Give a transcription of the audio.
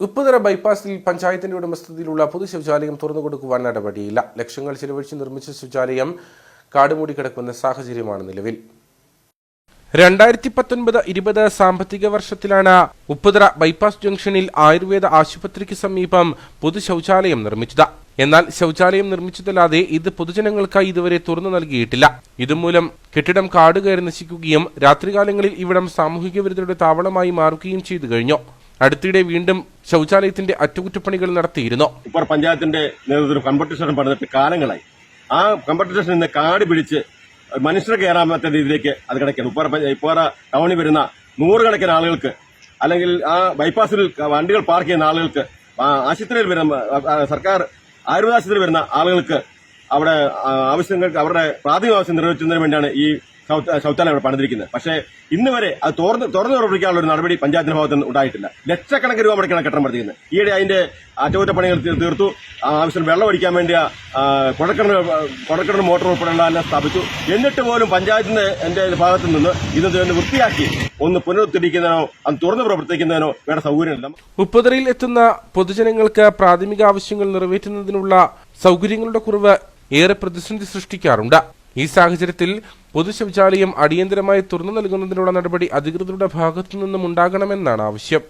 ഉപ്പുതറ ബൈപ്പാസിൽ പഞ്ചായത്തിന്റെ ഉടമസ്ഥതയിലുള്ള പൊതു ശൗചാലയം തുറന്നു കൊടുക്കുവാൻ നടപടിയില്ല. ലക്ഷങ്ങൾ ചിലവഴിച്ച് നിർമ്മിച്ച ശൗചാലയം കാടുമൂടി കിടക്കുന്ന സാഹചര്യമാണ് നിലവിൽ. രണ്ടായിരത്തി പത്തൊൻപത് ഇരുപത് സാമ്പത്തിക വർഷത്തിലാണ് ഉപ്പുതറ ബൈപ്പാസ് ജംഗ്ഷനിൽ ആയുർവേദ ആശുപത്രിക്ക് സമീപം പൊതു ശൗചാലയം നിർമ്മിച്ചത്. എന്നാൽ ശൗചാലയം നിർമ്മിച്ചതല്ലാതെ ഇത് പൊതുജനങ്ങൾക്കായി ഇതുവരെ തുറന്നു നൽകിയിട്ടില്ല. ഇതുമൂലം കെട്ടിടം കാടുകയറി നശിക്കുകയും രാത്രികാലങ്ങളിൽ ഇവിടം സാമൂഹിക വിരുദ്ധരുടെ താവളമായി മാറുകയും ചെയ്തു കഴിഞ്ഞു. അടുത്തിടെ വീണ്ടും ശൗചാലയത്തിന്റെ അറ്റകുറ്റപ്പണികൾ നടത്തിയിരുന്നു. ഇപ്പോൾ പഞ്ചായത്തിന്റെ നേതൃത്വത്തിൽ കമ്പ്യൂട്ടർ സ്റ്റേഷൻ പണിതിട്ട് കാലങ്ങളായി. ആ കമ്പ്യൂട്ടർ സ്റ്റേഷൻ ഇന്ന് കാട് പിടിച്ച് മനുഷ്യർ കയറാൻ രീതിയിലേക്ക് അത് കിടക്കുന്നു. ഉപ്പാറ പഞ്ചായ- ഉപ്പാറ ടൗണിൽ വരുന്ന നൂറുകണക്കിന് ആളുകൾക്ക് അല്ലെങ്കിൽ ആ ബൈപ്പാസിൽ വണ്ടികൾ പാർക്ക് ചെയ്യുന്ന ആളുകൾക്ക് ആശുപത്രിയിൽ വരുന്ന സർക്കാർ ആയുർവേദ ആശുപത്രിയിൽ വരുന്ന ആളുകൾക്ക് അവിടെ ആവശ്യങ്ങൾക്ക് അവരുടെ പ്രാഥമിക ആവശ്യം നിറവേറ്റുന്നതിന് വേണ്ടിയാണ് ഈ ശൗച- ശൗചാലയം ഇവിടെ പണിതിരിക്കുന്നത്. പക്ഷേ ഇന്ന് വരെ അത് തുറന്ന് തുറന്നു പ്രവർത്തിക്കാനുള്ള ഒരു നടപടി പഞ്ചായത്തിന്റെ ഭാഗത്ത് ഉണ്ടായിട്ടില്ല. ലക്ഷക്കണക്കിന് രൂപ മുടക്കിയാണ് കെട്ടം പണിതിരിക്കുന്നത്. ഈയിടെ അതിന്റെ അറ്റകുറ്റപ്പണികൾ തീർത്തു. ആവശ്യം വെള്ളം അടിക്കാൻ വേണ്ടി കുഴക്കണ കുഴൽക്കിണർ മോട്ടോർ ഉൾപ്പെടെയുള്ള എല്ലാം സ്ഥാപിച്ചു. എന്നിട്ട് പോലും പഞ്ചായത്തിന്റെ എന്റെ ഭാഗത്ത് നിന്ന് ഇത് വൃത്തിയാക്കി ഒന്ന് പുനരുദ്ധരിക്കുന്നതിനോ അത് തുറന്ന് പ്രവർത്തിക്കുന്നതിനോ വേണ്ട സൗകര്യമില്ല. ഉപ്പുതറയിൽ എത്തുന്ന പൊതുജനങ്ങൾക്ക് പ്രാഥമിക ആവശ്യങ്ങൾ നിറവേറ്റുന്നതിനുള്ള സൗകര്യങ്ങളുടെ കുറവ് ഏറെ പ്രതിസന്ധി സൃഷ്ടിക്കാറുണ്ട്. ഈ സാഹചര്യത്തിൽ പൊതുശൗചാലയം അടിയന്തരമായി തുറന്നു നൽകുന്നതിനുള്ള നടപടി അധികൃതരുടെ ഭാഗത്തു നിന്നും ഉണ്ടാകണമെന്നാണ് ആവശ്യം.